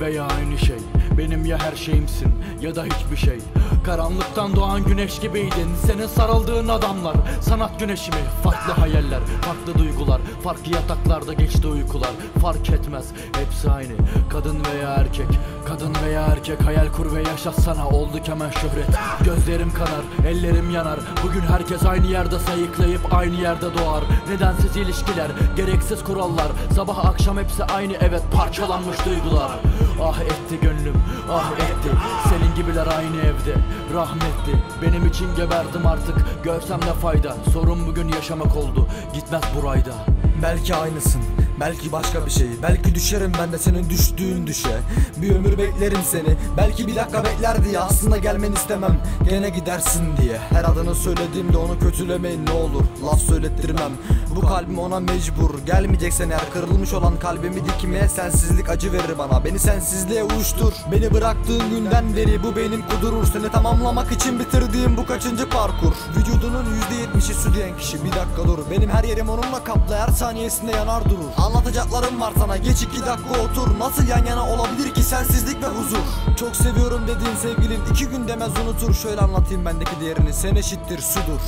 veya aynı şey. Benim ya her şeyimsin ya da hiçbir şey. Karanlıktan doğan güneş gibiydin. Senin sarıldığın adamlar Sanat güneşi mi? Farklı hayaller Farklı duygular. Farklı yataklarda geçti uykular. Fark etmez Hepsi aynı. Kadın veya erkek Kadın veya erkek Hayal kur ve yaşatsana Olduk hemen şöhret. Gözlerim kanar Ellerim yanar. Bugün herkes aynı yerde sayıklayıp Aynı yerde doğar. Nedensiz ilişkiler Gereksiz kurallar. Sabah akşam hepsi aynı evet Parçalanmış duygular. Ah etti gönlüm Ah etti. Senin gibiler aynı evde. Rahmetli Benim için geberdim artık. Görsem ne fayda? Sorun bugün yaşamak oldu. Gitmez burayda. Belki aynısın Belki başka bir şey Belki düşerim ben de senin düştüğün düşe. Bir ömür beklerim seni Belki bir dakika bekler diye Aslında gelmeni istemem. Gene gidersin diye Her adını söylediğimde onu kötülemeyin ne olur Laf söylettirmem. Bu kalbim ona mecbur Gelmeyeceksen eğer kırılmış olan kalbimi dikmeye Sensizlik acı verir bana. Beni sensizliğe uyuştur Beni bıraktığın günden beri Bu benim kudurur. Seni tamamlamak için bitirdiğim bu kaçıncı parkur? Vücudunun %70'i su diyen kişi Bir dakika dur. Benim her yerim onunla kaplı Her saniyesinde yanar durur Anlatacaklarım var sana. Geç iki dakika otur. Nasıl yan yana olabilir ki sensizlik ve huzur? Çok seviyorum dediğin sevgilin iki gün demez unutur Şöyle anlatayım bendeki değerini. Sen eşittir sudur